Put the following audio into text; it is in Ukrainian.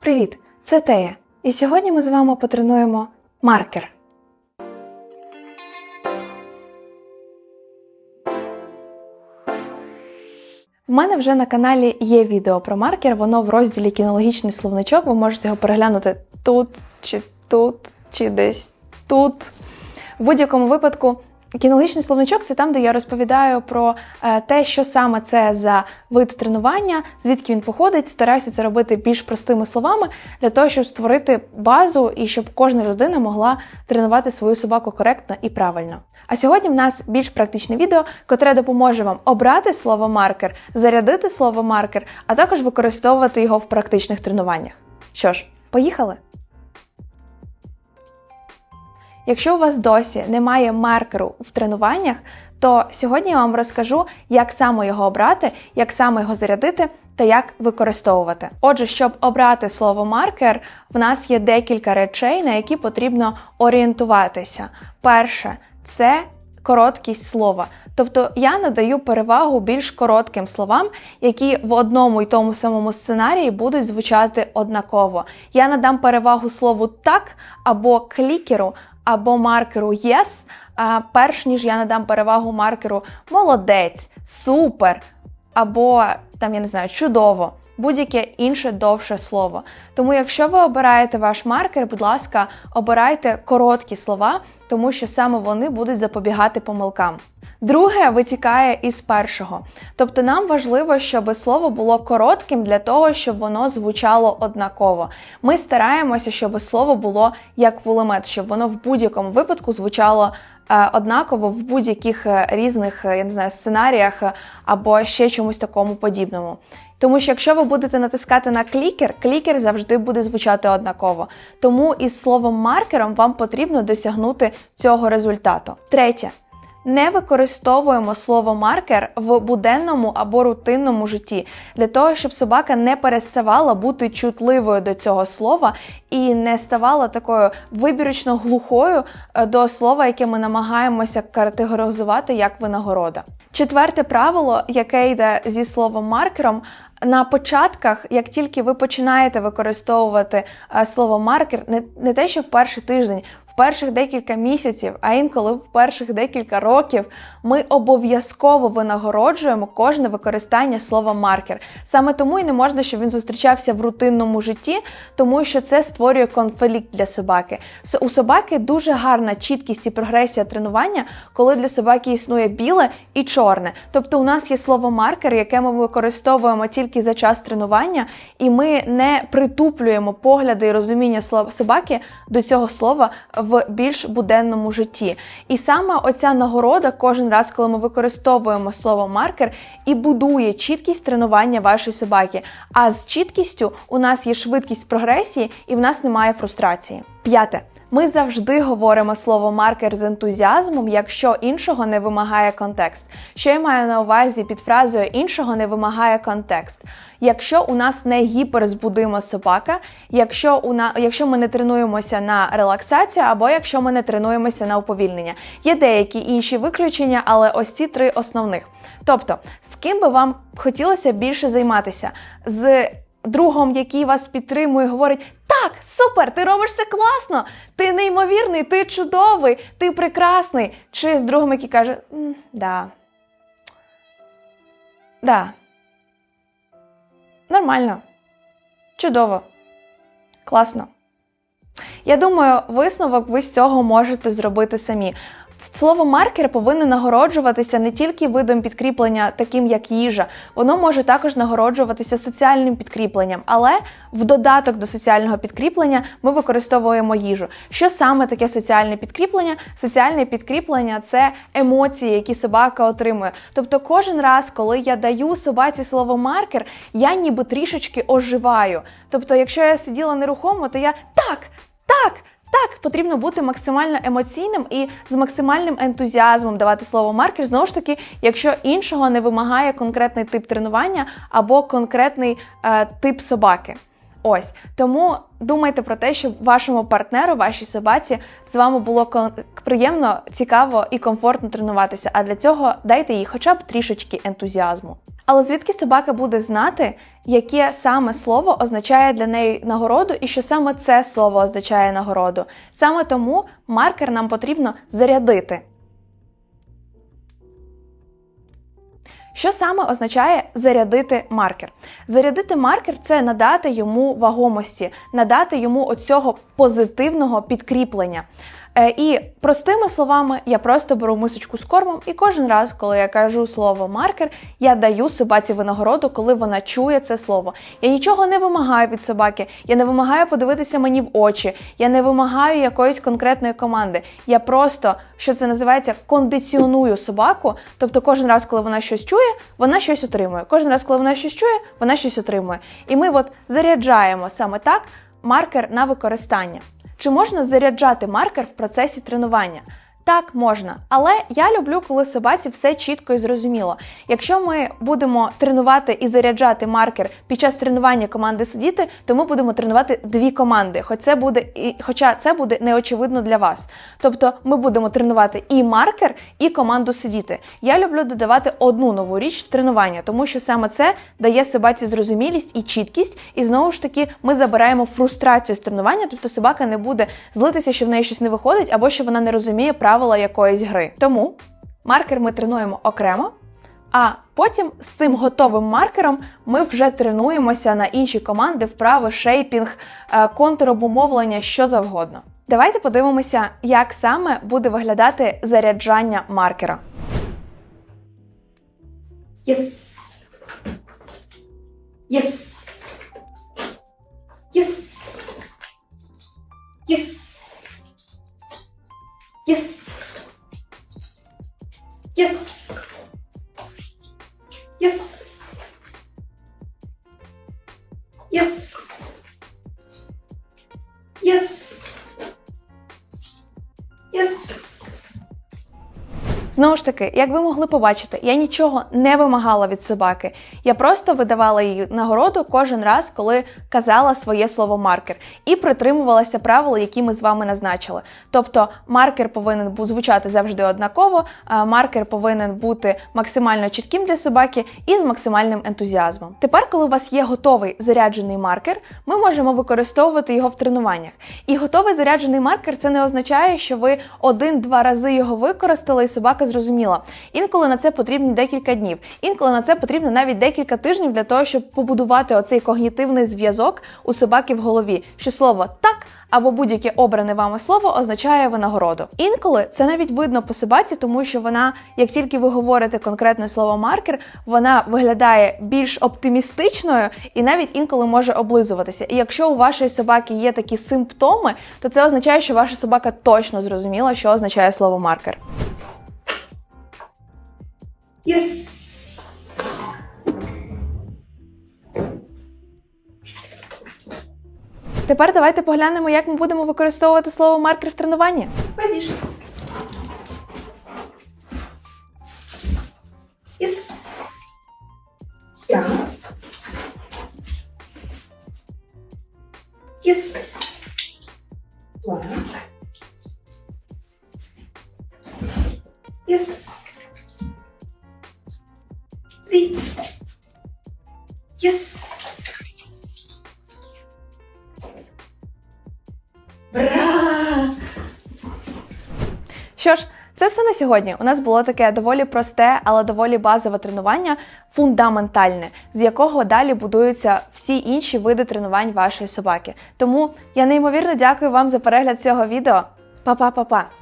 Привіт! Це Тея. І сьогодні ми з вами потренуємо маркер. В мене вже на каналі є відео про маркер, воно в розділі кінологічний словничок. Ви можете його переглянути тут, чи тут, чи десь тут. В будь-якому випадку, кінологічний словничок це там, де я розповідаю про е, те, що саме це за вид тренування, звідки він походить. Стараюся це робити більш простими словами для того, щоб створити базу і щоб кожна людина могла тренувати свою собаку коректно і правильно. А сьогодні в нас більш практичне відео, котре допоможе вам обрати слово маркер, зарядити слово маркер, а також використовувати його в практичних тренуваннях. Що ж, поїхали! Якщо у вас досі немає маркеру в тренуваннях, то сьогодні я вам розкажу, як саме його обрати, як саме його зарядити та як використовувати. Отже, щоб обрати слово маркер, в нас є декілька речей, на які потрібно орієнтуватися. Перше це короткість слова. Тобто я надаю перевагу більш коротким словам, які в одному і тому самому сценарії будуть звучати однаково. Я надам перевагу слову так або клікеру, або маркеру yes, перш ніж я надам перевагу маркеру молодець, супер, або там я не знаю, чудово, будь-яке інше довше слово. Тому, якщо ви обираєте ваш маркер, будь ласка, обирайте короткі слова, тому що саме вони будуть запобігати помилкам. Друге витікає із першого. Тобто нам важливо, щоб слово було коротким для того, щоб воно звучало однаково. Ми стараємося, щоб слово було як кулемет, щоб воно в будь-якому випадку звучало е, однаково в будь-яких е, різних е, я не знаю, сценаріях е, або ще чомусь такому подібному. Тому що якщо ви будете натискати на клікер, клікер завжди буде звучати однаково. Тому із словом маркером вам потрібно досягнути цього результату. Третє. Не використовуємо слово маркер в буденному або рутинному житті для того, щоб собака не переставала бути чутливою до цього слова і не ставала такою вибірочно глухою е, до слова, яке ми намагаємося категоризувати як винагорода. Четверте правило, яке йде зі словом маркером. На початках, як тільки ви починаєте використовувати е, слово маркер, не, не те, що в перший тиждень, перших декілька місяців, а інколи в перших декілька років, ми обов'язково винагороджуємо кожне використання слова маркер. Саме тому і не можна, щоб він зустрічався в рутинному житті, тому що це створює конфлікт для собаки. У собаки дуже гарна чіткість і прогресія тренування, коли для собаки існує біле і чорне. Тобто у нас є слово маркер, яке ми використовуємо тільки за час тренування, і ми не притуплюємо погляди і розуміння собаки до цього слова в більш буденному житті. І саме оця нагорода кожен раз, коли ми використовуємо слово маркер, і будує чіткість тренування вашої собаки. А з чіткістю у нас є швидкість прогресії і в нас немає фрустрації. П'яте. Ми завжди говоримо слово маркер з ентузіазмом, якщо іншого не вимагає контекст. Що я маю на увазі під фразою іншого не вимагає контекст. Якщо у нас не гіперзбудима собака, якщо у на якщо ми не тренуємося на релаксацію, або якщо ми не тренуємося на уповільнення. Є деякі інші виключення, але ось ці три основних. Тобто, з ким би вам хотілося більше займатися? З другом, який вас підтримує, говорить: так, супер, ти робиш це класно, ти неймовірний, ти чудовий, ти прекрасний. Чи з другом, який каже, «М, да. Да. Нормально. Чудово. Класно. Я думаю, висновок ви з цього можете зробити самі. Слово маркер повинно нагороджуватися не тільки видом підкріплення, таким як їжа, воно може також нагороджуватися соціальним підкріпленням, але в додаток до соціального підкріплення ми використовуємо їжу. Що саме таке соціальне підкріплення? Соціальне підкріплення це емоції, які собака отримує. Тобто, кожен раз, коли я даю собаці слово маркер, я ніби трішечки оживаю. Тобто, якщо я сиділа нерухомо, то я так, так. Так, потрібно бути максимально емоційним і з максимальним ентузіазмом давати слово маркер. Знову ж таки, якщо іншого не вимагає конкретний тип тренування або конкретний е, тип собаки. Ось тому думайте про те, щоб вашому партнеру, вашій собаці з вами було приємно, цікаво і комфортно тренуватися. А для цього дайте їй хоча б трішечки ентузіазму. Але звідки собака буде знати, яке саме слово означає для неї нагороду, і що саме це слово означає нагороду? Саме тому маркер нам потрібно зарядити. Що саме означає зарядити маркер? Зарядити маркер це надати йому вагомості, надати йому оцього позитивного підкріплення. Е, і простими словами, я просто беру мисочку з кормом, і кожен раз, коли я кажу слово маркер, я даю собаці винагороду, коли вона чує це слово. Я нічого не вимагаю від собаки, я не вимагаю подивитися мені в очі, я не вимагаю якоїсь конкретної команди. Я просто, що це називається, кондиціоную собаку. Тобто, кожен раз, коли вона щось чує, вона щось отримує. Кожен раз, коли вона щось чує, вона щось отримує. І ми от заряджаємо саме так маркер на використання. Чи можна заряджати маркер в процесі тренування? Так, можна, але я люблю, коли собаці все чітко і зрозуміло. Якщо ми будемо тренувати і заряджати маркер під час тренування команди сидіти, то ми будемо тренувати дві команди, хоч це буде і, хоча це буде неочевидно для вас. Тобто ми будемо тренувати і маркер, і команду сидіти. Я люблю додавати одну нову річ в тренування, тому що саме це дає собаці зрозумілість і чіткість, і знову ж таки ми забираємо фрустрацію з тренування, тобто собака не буде злитися, що в неї щось не виходить, або що вона не розуміє правила якоїсь гри. Тому маркер ми тренуємо окремо. А потім з цим готовим маркером ми вже тренуємося на інші команди, вправи, шейпінг, е, що завгодно. Давайте подивимося, як саме буде виглядати заряджання маркера. Yes. Yes. Yes. Yes. Yes. Yes. Знову ж таки, як ви могли побачити, я нічого не вимагала від собаки. Я просто видавала їй нагороду кожен раз, коли казала своє слово маркер, і притримувалася правил, які ми з вами назначили. Тобто, маркер повинен бу- звучати завжди однаково, маркер повинен бути максимально чітким для собаки і з максимальним ентузіазмом. Тепер, коли у вас є готовий заряджений маркер, ми можемо використовувати його в тренуваннях. І готовий заряджений маркер це не означає, що ви один-два рази його використали, і собака зрозуміла. Інколи на це потрібні декілька днів, інколи на це потрібно навіть декілька тижнів для того, щоб побудувати оцей когнітивний зв'язок у собаки в голові, що слово так. Або будь-яке обране вами слово означає винагороду. Інколи це навіть видно по собаці, тому що вона, як тільки ви говорите конкретне слово маркер, вона виглядає більш оптимістичною і навіть інколи може облизуватися. І якщо у вашої собаки є такі симптоми, то це означає, що ваша собака точно зрозуміла, що означає слово маркер. Yes. Тепер давайте поглянемо, як ми будемо використовувати слово маркер в тренуванні. Позиtion. Yes. Спрямо. Yes. План. Yes. Бра! Що ж, це все на сьогодні. У нас було таке доволі просте, але доволі базове тренування, фундаментальне, з якого далі будуються всі інші види тренувань вашої собаки. Тому я неймовірно дякую вам за перегляд цього відео. Па-па-па-па!